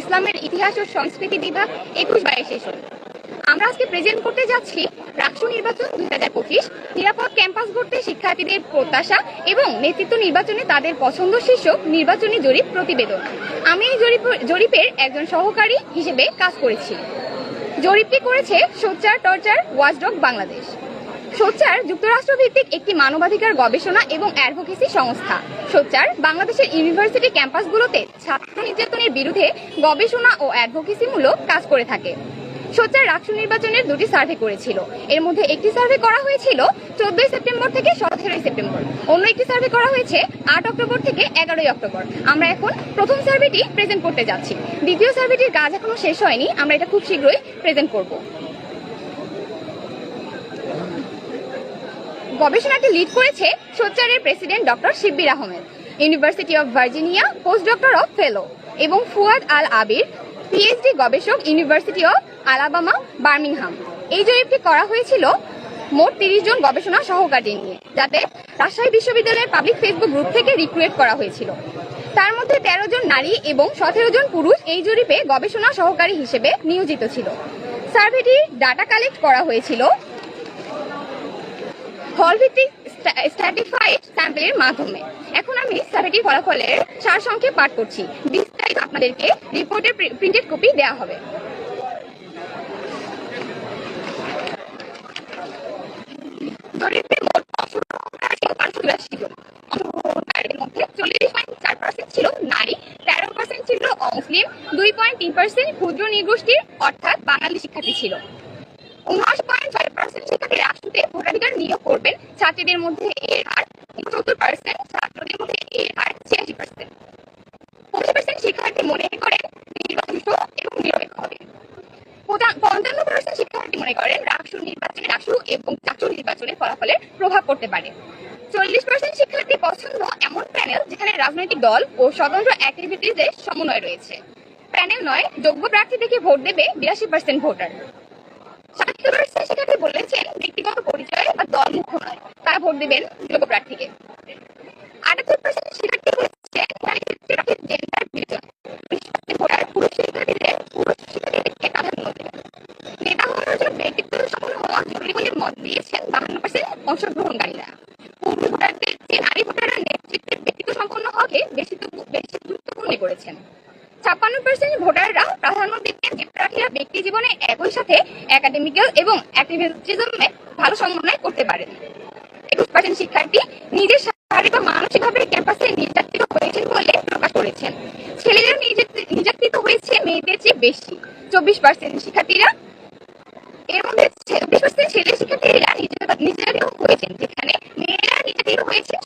ইসলামের ইতিহাস ও সংস্কৃতি বিভাগ একুশ বাইশ সেশন আমরা আজকে প্রেজেন্ট করতে যাচ্ছি রাষ্ট্র নির্বাচন দুই হাজার পঁচিশ, নিরাপদ ক্যাম্পাস গড়তে শিক্ষার্থীদের প্রত্যাশা এবং নেতৃত্ব নির্বাচনে তাদের পছন্দ শীর্ষক নির্বাচনী জরিপ প্রতিবেদন। আমি এই জরিপ, জরিপের একজন সহকারী হিসেবে কাজ করেছি। জরিপটি করেছে সোচ্চার টর্চার ওয়াচডগ বাংলাদেশ। সোচ্চার যুক্তরাষ্ট্র ভিত্তিক একটি মানবাধিকার গবেষণা এবং অ্যাডভোকেসি সংস্থা। সোচ্চার বাংলাদেশের ইউনিভার্সিটি ক্যাম্পাসগুলোতে ছাত্র নির্যাতনের বিরুদ্ধে গবেষণা ও অ্যাডভোকেসিমূলক কাজ করে থাকে। সোচ্চার রাষ্ট্র নির্বাচনের দুটি সার্ভে করেছিল। এর মধ্যে একটি সার্ভে করা হয়েছিল চোদ্দই সেপ্টেম্বর থেকে সতেরোই সেপ্টেম্বর। অন্য একটি সার্ভে করা হয়েছে আট অক্টোবর থেকে এগারোই অক্টোবর। আমরা এখন প্রথম সার্ভেটি প্রেজেন্ট করতে যাচ্ছি। দ্বিতীয় সার্ভেটির কাজ এখনও শেষ হয়নি। আমরা এটা খুব শীঘ্রই প্রেজেন্ট করব। গবেষণাটি লিড করেছে সোচ্চারের president doctor Shibbir Ahmed, university of Virginia post doctor of fellow এবং ফুয়াদ আল আবির, পিএইচডি গবেষক, ইউনিভার্সিটি অফ আলাবামা, বার্মিংহাম। এই জরিপটি করা হয়েছিল মোট তিরিশ জন গবেষণা সহকারী নিয়ে, যাতে রাজশাহী বিশ্ববিদ্যালয়ের পাবলিক ফেসবুক গ্রুপ থেকে রিক্রুয়েট করা হয়েছিল। তার মধ্যে তেরো জন নারী এবং সতেরো জন পুরুষ এই জরিপে গবেষণা সহকারী হিসেবে নিয়োজিত ছিল। সার্ভেটির ডাটা কালেক্ট করা হয়েছিল হল ভিত্তিক স্ট্যাটিফাইড স্যাম্পলের মাধ্যমে। এখন আমি সার্ভেটির ফলাফলের সারসংক্ষেপ পাঠ করছি। বিস্তারিত আপনাদেরকে রিপোর্টের প্রিন্টেড কপি দেওয়া হবে। জরিপে মোট মধ্যে চল্লিশ পয়েন্ট চার পার্সেন্ট ছিল তেরো পার্সেন্ট ছিল দুই পয়েন্ট তিন পার্সেন্ট অর্থাৎ বাঙালি শিক্ষার্থী ছিল উনআশি পার্সেন্ট শিক্ষার্থী রাষ্ট্রতে ভোটাধিকার নিয়োগ করবেন। ছাত্রীদের মধ্যে ছাত্রদের মধ্যে এর হার পঞ্চান্ন পার্সেন্ট শিক্ষার্থী মনে করেন রাষ্ট্র নির্বাচনে রাষ্ট্র এবং জাতীয় নির্বাচনের ফলাফলের প্রভাব পড়তে পারে। চল্লিশ পার্সেন্ট শিক্ষার্থী পছন্দ এমন প্যানেল যেখানে রাজনৈতিক দল ও স্বতন্ত্র অ্যাক্টিভিটিজের সমন্বয় রয়েছে। প্যানেল নয়, যোগ্য প্রার্থী থেকে ভোট দেবে বিরাশি পার্সেন্ট ভোটার। শিক্ষার্থী বলেছেন ব্যক্তিগত পরিচয় বা দল মুখ্য নয়। তারা ভোট দেবেন যোগ্য প্রার্থীকে নেতা ব্যক্তিত্ব সম্পন্ন হওয়া মত দিয়েছেন বাহান্ন পার্সেন্ট অংশগ্রহণকারীরা। পুরুষ ভোটারদের নারী ভোটাররা নেতৃত্বের ব্যক্তিত্ব সম্পন্ন হওয়াকে বেশি বেশি গুরুত্বপূর্ণ করেছেন। ছাপ্পান্ন পার্সেন্ট ভোটাররা প্রাধান্য দিচ্ছেন প্রার্থীরা ব্যক্তি জীবনে একই সাথে একাডেমিক্যাল এবং অ্যাক্টিভিজমে ভালো সমন্বয় করতে পারেন একুশ পার্সেন্ট শিক্ষার্থী নিজের শারীরিক বা মানসিকভাবে ক্যাম্পাসে নির্যাতিত হয়েছেন বলে প্রকাশ করেছেন। ছেলেরা নির্যাতি- নির্যাতিত হয়েছে মেয়েদের চেয়ে বেশি। চব্বিশ পার্সেন্ট শিক্ষার্থীরা এর মধ্যে চব্বিশ পার্সেন্ট ছেলে শিক্ষার্থীরা নির্যাতিত হয়েছেন, যেখানে মেয়েরা নির্যাতিত হয়েছে